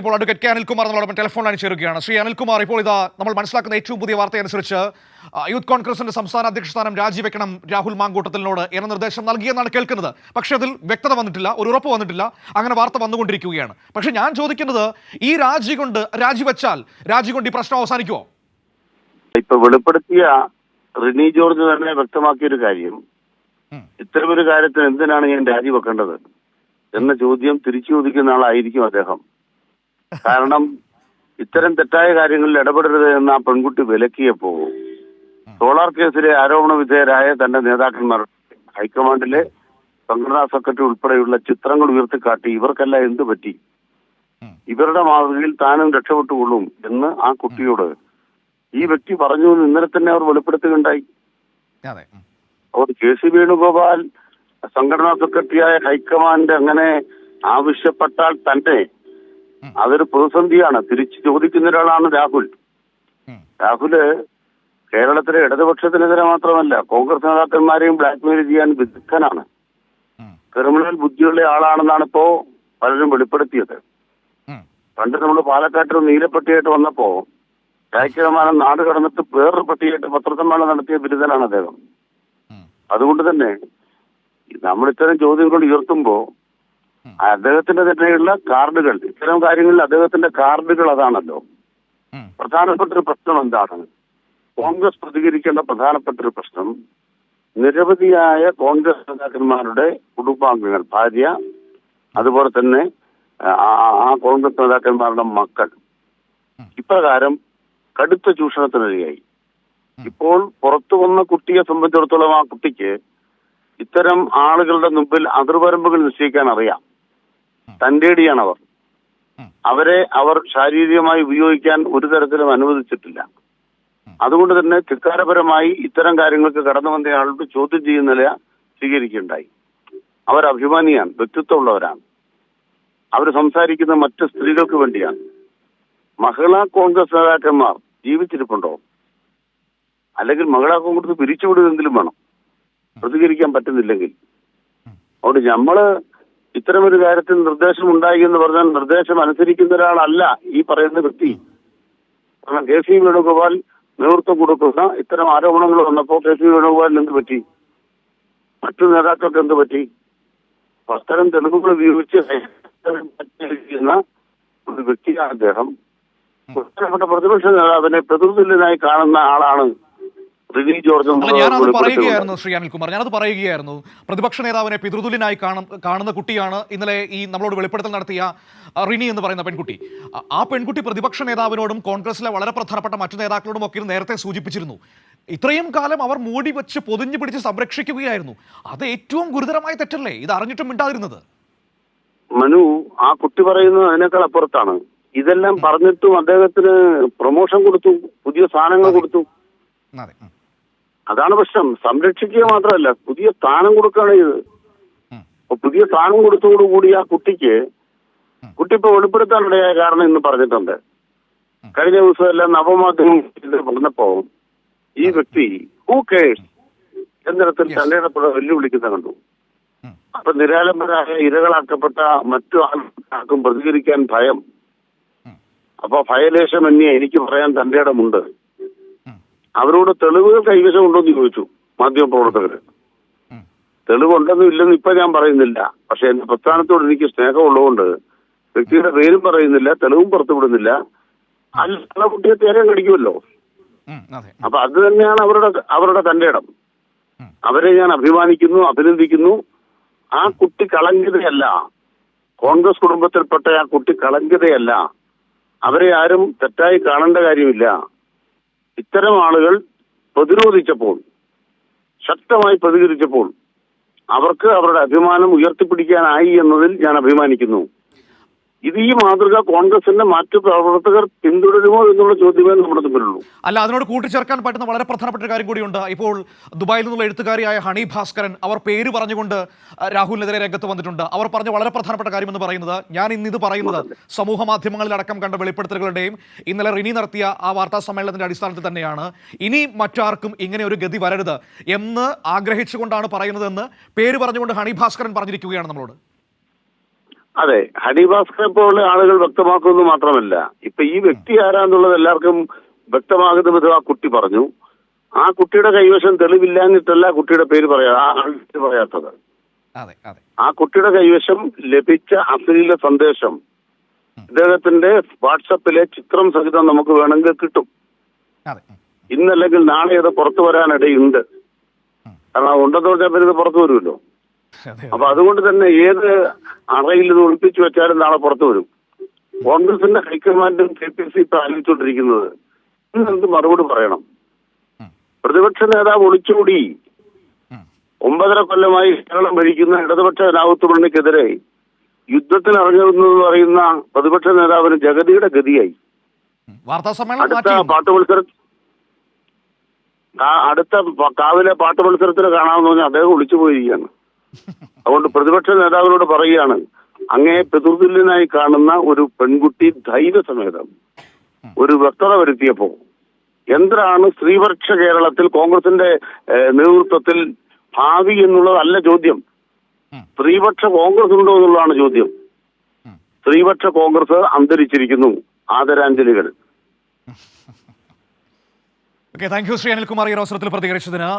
ഇപ്പോൾ advocate K Anilkumar നമ്മളോടൊപ്പം telephone line ചേരുകയാണ്. ശ്രീ അനിൽകുമാർ ഇപ്പോൾ ഇതാ നമ്മൾ മനസ്സിലാക്കുന്ന ഏറ്റവും പുതിയ വാർത്തയനുസരിച്ച് യൂത്ത് കോൺഗ്രസിന്റെ സംസ്ഥാന അധ്യക്ഷ സ്ഥാനം രാജിവെക്കണം രാഹുൽ മാങ്കൂട്ടത്തിനോട് എന്ന നിർദ്ദേശം നൽകിയെന്നാണ് കേൾക്കുന്നത്. പക്ഷേ അതിൽ വ്യക്തത വന്നിട്ടില്ല ഒരു ഉറപ്പ് വന്നിട്ടില്ല അങ്ങനെ വാർത്ത വന്നുകൊണ്ടിരിക്കുകയാണ്. പക്ഷേ ഞാൻ ചോദിക്കുന്നത് ഈ രാജി കൊണ്ട് രാജിവെച്ചാൽ രാജി കൊണ്ട് ഈ പ്രശ്നം അവസാനിക്കുമോ ഇപ്പൊ വെളിപ്പെടുത്തിയ റിനി ജോർജ് തന്നെ വ്യക്തമാക്കിയ ഒരു കാര്യം. ഇത്തരമൊരു കാര്യത്തിന് എന്തിനാണ് ഞാൻ രാജിവെക്കേണ്ടത്? എന്ന ചോദ്യം തിരിച്ചു ചോദിക്കുന്ന ആളായിരിക്കും അദ്ദേഹം. കാരണം ഇത്തരം തെറ്റായ കാര്യങ്ങളിൽ ഇടപെടരുത് എന്ന് ആ പെൺകുട്ടി വിലക്കിയപ്പോ സോളാർ കേസിലെ ആരോപണ വിധേയരായ തന്റെ നേതാക്കന്മാർ ഹൈക്കമാൻഡിലെ സംഘടനാ സെക്രട്ടറി ഉൾപ്പെടെയുള്ള ചിത്രങ്ങൾ ഉയർത്തിക്കാട്ടി ഇവർക്കെല്ലാം എന്ത് പറ്റി. ഇവരുടെ മാതൃകയിൽ താനും രക്ഷപ്പെട്ടുകൊള്ളും എന്ന് ആ കുട്ടിയോട് ഈ വ്യക്തി പറഞ്ഞു എന്ന് ഇന്നലെ തന്നെ അവർ വെളിപ്പെടുത്തുകയുണ്ടായി അപ്പോൾ കെ സി വേണുഗോപാൽ സംഘടനാ സെക്രട്ടറിയായ ഹൈക്കമാൻഡ് അങ്ങനെ ആവശ്യപ്പെട്ടാൽ തന്നെ. അതൊരു പ്രതിസന്ധിയാണ് തിരിച്ചു ചോദിക്കുന്ന ഒരാളാണ് രാഹുൽ. രാഹുൽ കേരളത്തിലെ ഇടതുപക്ഷത്തിനെതിരെ മാത്രമല്ല കോൺഗ്രസ് നേതാക്കന്മാരെയും ബ്ലാക്ക്മെയിൽ ചെയ്യാൻ വിദഗ്ധനാണ്. ക്രിമിനൽ ബുദ്ധിയുള്ള ആളാണെന്നാണ് ഇപ്പോ പലരും വെളിപ്പെടുത്തിയത്. പണ്ട് നമ്മൾ പാലക്കാട്ടൊരു നീലപ്പെട്ടിയായിട്ട് വന്നപ്പോ രാജ്യമാനം നാട് കടന്നിട്ട് വേറൊരു പട്ടിയായിട്ട് പത്രസമ്മേളനം നടത്തിയ ബിരുദനാണ് അദ്ദേഹം അതുകൊണ്ട് തന്നെ നമ്മൾ ഇത്തരം ചോദ്യങ്ങൾ ഉയർത്തുമ്പോ. അദ്ദേഹത്തിന്റെ തന്നെയുള്ള കാർഡുകൾ ഇത്തരം കാര്യങ്ങളിൽ അദ്ദേഹത്തിന്റെ കാർഡുകൾ അതാണല്ലോ. പ്രധാനപ്പെട്ട ഒരു പ്രശ്നം എന്താണ്? കോൺഗ്രസ് പ്രതികരിക്കേണ്ട പ്രധാനപ്പെട്ട ഒരു പ്രശ്നം നിരവധിയായ കോൺഗ്രസ് നേതാക്കന്മാരുടെ കുടുംബാംഗങ്ങൾ ഭാര്യ അതുപോലെ തന്നെ ആ കോൺഗ്രസ് നേതാക്കന്മാരുടെ മക്കൾ. ഇപ്രകാരം കടുത്ത ചൂഷണത്തിനിരയായി ഇപ്പോൾ പുറത്തു വന്ന കുട്ടിയെ സംബന്ധിച്ചിടത്തോളം ആ കുട്ടിക്ക് ഇത്തരം ആളുകളുടെ മുമ്പിൽ അതിർവരമ്പുകൾ നിശ്ചയിക്കാൻ അറിയാം. തന്റേടിയാണ് അവർ അവരെ അവർ ശാരീരികമായി ഉപയോഗിക്കാൻ ഒരു തരത്തിലും അനുവദിച്ചിട്ടില്ല. അതുകൊണ്ട് തന്നെ ധിക്കാരപരമായി ഇത്തരം കാര്യങ്ങൾക്ക് കടന്നു വന്ന ആളോട് ചോദ്യം ചെയ്യുന്ന നില സ്വീകരിക്കുകയുണ്ടായി. അവർ അഭിമാനിയാണ് വ്യക്തിത്വമുള്ളവരാണ്. അവർ സംസാരിക്കുന്ന മറ്റ് സ്ത്രീകൾക്ക് വേണ്ടിയാണ്. മഹിളാ കോൺഗ്രസ് നേതാക്കന്മാർ ജീവിച്ചിരിപ്പുണ്ടോ? അല്ലെങ്കിൽ മഹിളാ കോൺഗ്രസ് പിരിച്ചുവിടുകയെങ്കിലും വേണം. പ്രതികരിക്കാൻ പറ്റുന്നില്ലെങ്കിൽ. അതുകൊണ്ട് നമ്മൾ ഇത്തരമൊരു കാര്യത്തിൽ നിർദ്ദേശം ഉണ്ടായി എന്ന് പറഞ്ഞാൽ നിർദ്ദേശം അനുസരിക്കുന്ന ഒരാളല്ല ഈ പറയുന്ന വ്യക്തി. കാരണം കെ സി വേണുഗോപാൽ നേതൃത്വം കൊടുക്കുന്ന ഇത്തരം ആരോപണങ്ങൾ വന്നപ്പോൾ കെ സി വേണുഗോപാലിന് എന്ത് പറ്റി? മറ്റു നേതാക്കൾക്ക് എന്ത് പറ്റി? അത്തരം തെളിവുകൾ ഉപയോഗിച്ച് ഒരു വ്യക്തിയാണ് അദ്ദേഹം. പ്രതിപക്ഷ നേതാവിനെ പ്രതിനിധിനായി കാണുന്ന ആളാണ് റിനി ജോർജ് ഞാനത്. പറയുകയായിരുന്നു ശ്രീ അനിൽകുമാർ ഞാനത് പറയുകയായിരുന്നു. പ്രതിപക്ഷ നേതാവിനെ പിതൃതുല്യനായി കാണും കാണുന്ന കുട്ടിയാണ് ഇന്നലെ ഈ നമ്മളോട് വെളിപ്പെടുത്തൽ നടത്തിയ റിനി എന്ന് പറയുന്ന പെൺകുട്ടി. ആ- പെൺകുട്ടി പ്രതിപക്ഷ നേതാവിനോടും കോൺഗ്രസിലെ വളരെ പ്രധാനപ്പെട്ട മറ്റു നേതാക്കളോടും ഒക്കെ നേരത്തെ സൂചിപ്പിച്ചിരുന്നു. ഇത്രയും കാലം അവർ മൂടി വെച്ച് പൊതിഞ്ഞു പിടിച്ച് സംരക്ഷിക്കുകയായിരുന്നു. അത് ഏറ്റവും ഗുരുതരമായ തെറ്റല്ലേ? ഇത് അറിഞ്ഞിട്ടും മിണ്ടാതിരുന്നത്. മനു ആ കുട്ടി പറയുന്നത് അതിനേക്കാൾ അപ്പുറത്താണ്. ഇതെല്ലാം പറഞ്ഞിട്ടും അദ്ദേഹത്തിന് പ്രൊമോഷൻ കൊടുത്തു പുതിയ സാധനങ്ങൾ കൊടുത്തു. അതെ. അതാണ് പ്രശ്നം സംരക്ഷിക്കുക മാത്രമല്ല പുതിയ സ്ഥാനം കൊടുക്കുകയാണ് ഇത് ഉം. അപ്പൊ പുതിയ സ്ഥാനം കൊടുത്തോടുകൂടി ആ കുട്ടിക്ക് കുട്ടി ഇപ്പൊ വെളിപ്പെടുത്താനിടയായ കാരണം ഇന്ന് പറഞ്ഞിട്ടുണ്ട് കഴിഞ്ഞ ദിവസം എല്ലാം നവമാധ്യമം പറഞ്ഞപ്പോ ഈ വ്യക്തി ഹൂ കേഴ്സ് എന്നിടത്തിൽ. തന്റെ വെല്ലുവിളിക്കുന്ന കണ്ടു. അപ്പൊ നിരാലംബരായ ഇരകളാക്കപ്പെട്ട മറ്റു ആൾക്കാർക്കും പ്രതികരിക്കാൻ ഭയം. അപ്പൊ ഭയലേശം എന്നെ എനിക്ക് പറയാൻ തന്റെ ഇടമുണ്ട്. അവരോട് തെളിവുകൾ കൈവശം ഉണ്ടോ എന്ന് ചോദിച്ചു മാധ്യമപ്രവർത്തകർ. തെളിവുണ്ടെന്നും ഇല്ലെന്നും ഇപ്പൊ ഞാൻ പറയുന്നില്ല. പക്ഷെ എന്റെ പ്രസ്ഥാനത്തോട് എനിക്ക് സ്നേഹമുള്ളതുകൊണ്ട് വ്യക്തിയുടെ പേരും പറയുന്നില്ല തെളിവും പുറത്തുവിടുന്നില്ല. അല്ല കുട്ടിയെ തേരം കടിക്കുമല്ലോ അപ്പൊ അത് തന്നെയാണ് അവരുടെ അവരുടെ തന്റെ ഇടം. അവരെ ഞാൻ അഭിമാനിക്കുന്നു അഭിനന്ദിക്കുന്നു. ആ കുട്ടി കളങ്കിതയല്ല. കോൺഗ്രസ് കുടുംബത്തിൽപ്പെട്ട ആ കുട്ടി കളങ്കിതയല്ല. അവരെ ആരും തെറ്റായി കാണേണ്ട കാര്യമില്ല. ഇത്തരം ആളുകൾ പ്രതിരോധിച്ചപ്പോൾ ശക്തമായി പ്രതികരിച്ചപ്പോൾ അവർക്ക് അവരുടെ അഭിമാനം ഉയർത്തിപ്പിടിക്കാനായി എന്നതിൽ ഞാൻ അഭിമാനിക്കുന്നു. ഇത് ഈ മാതൃക കോൺഗ്രസിന്റെ മറ്റു പ്രവർത്തകർ പിന്തുടരുമോ എന്നുള്ള ചോദ്യമേ നമ്മുടെ മുമ്പിലുള്ളൂ അല്ല അതിനോട് കൂട്ടിച്ചേർക്കാൻ പറ്റുന്ന വളരെ പ്രധാനപ്പെട്ട കാര്യം കൂടിയുണ്ട്. ഇപ്പോൾ ദുബായിൽ നിന്നുള്ള എഴുത്തുകാരിയായ ഹണി ഭാസ്കരൻ അവർ പേര് പറഞ്ഞുകൊണ്ട് രാഹുലിനെതിരെ രംഗത്ത് വന്നിട്ടുണ്ട്. അവർ പറഞ്ഞ വളരെ പ്രധാനപ്പെട്ട കാര്യം എന്ന് പറയുന്നത് ഞാൻ ഇന്ന് ഇത് പറയുന്നത് സമൂഹ മാധ്യമങ്ങളിലടക്കം കണ്ട വെളിപ്പെടുത്തലുകളുടെയും ഇന്നലെ റിനി നടത്തിയ ആ വാർത്താ സമ്മേളനത്തിന്റെ അടിസ്ഥാനത്തിൽ തന്നെയാണ്. ഇനി മറ്റാർക്കും ഇങ്ങനെ ഒരു ഗതി വരരുത് എന്ന് ആഗ്രഹിച്ചുകൊണ്ടാണ് പറയുന്നതെന്ന് പേര് പറഞ്ഞുകൊണ്ട് ഹണി ഭാസ്കരൻ പറഞ്ഞിരിക്കുകയാണ് നമ്മളോട്. അതെ ഹരിഭാസ്കറെ പോലുള്ള ആളുകൾ വ്യക്തമാക്കുമെന്ന് മാത്രമല്ല ഇപ്പൊ ഈ വ്യക്തി ആരാന്നുള്ളത് എല്ലാവർക്കും വ്യക്തമാകുന്ന വിധം ആ കുട്ടി പറഞ്ഞു. ആ കുട്ടിയുടെ കൈവശം തെളിവില്ലാഞ്ഞിട്ടല്ല കുട്ടിയുടെ പേര് പറയാ ആ ആളുടെ പറയാത്തത്. ആ കുട്ടിയുടെ കൈവശം ലഭിച്ച അശ്ലീല സന്ദേശം ഇദ്ദേഹത്തിന്റെ വാട്സപ്പിലെ ചിത്രം സഹിതം നമുക്ക് വേണമെങ്കിൽ കിട്ടും. ഇന്നല്ലെങ്കിൽ നാളെ അത് പുറത്തു വരാനിടയുണ്ട്. കാരണം ഉണ്ടെന്ന് പറഞ്ഞാൽ പിന്നെ ഇത് പുറത്തു വരുമല്ലോ. അപ്പൊ അതുകൊണ്ട് തന്നെ ഏത് അറയിൽ ഇത് ഒളിപ്പിച്ചു വെച്ചാലും നാളെ പുറത്തു വരും. കോൺഗ്രസിന്റെ ഹൈക്കമാൻഡും കെ പി സി ഇപ്പൊ ആലോചിച്ചുകൊണ്ടിരിക്കുന്നത്. എന്ത് മറുപടി പറയണം? പ്രതിപക്ഷ നേതാവ് ഒളിച്ചോടി. ഉം. ഒമ്പതര കൊല്ലമായി കേരളം ഭരിക്കുന്ന ഇടതുപക്ഷ രാവുത്തുമണ്ണിക്കെതിരെ യുദ്ധത്തിന് ഇറങ്ങുന്നു എന്ന് പറയുന്ന പ്രതിപക്ഷ നേതാവിന് ജഗതിയുടെ ഗതിയായി. അടുത്ത പാട്ട് മത്സരം അടുത്ത കാവിലെ പാട്ട് മത്സരത്തിന് കാണാമെന്ന് പറഞ്ഞാൽ അദ്ദേഹം ഒളിച്ചു പോയിരിക്കുകയാണ് അതുകൊണ്ട് പ്രതിപക്ഷ നേതാവിനോട് പറയുകയാണ് അങ്ങേ പിതൃതുല്യനായി കാണുന്ന ഒരു പെൺകുട്ടി ധൈര്യസമേതം ഒരു വ്യക്തത വരുത്തിയപ്പോ എന്താണ് സ്ത്രീപക്ഷ കേരളത്തിൽ കോൺഗ്രസിന്റെ നേതൃത്വത്തിൽ ഭാവി എന്നുള്ളതല്ല ചോദ്യം. സ്ത്രീപക്ഷ കോൺഗ്രസ് ഉണ്ടോ എന്നുള്ളതാണ് ചോദ്യം. സ്ത്രീപക്ഷ കോൺഗ്രസ് അന്തരിച്ചിരിക്കുന്നു ആദരാഞ്ജലികൾ okay thank you Shri Anilkumar ഈ അവസരത്തിൽ പ്രതികരിച്ചതിന്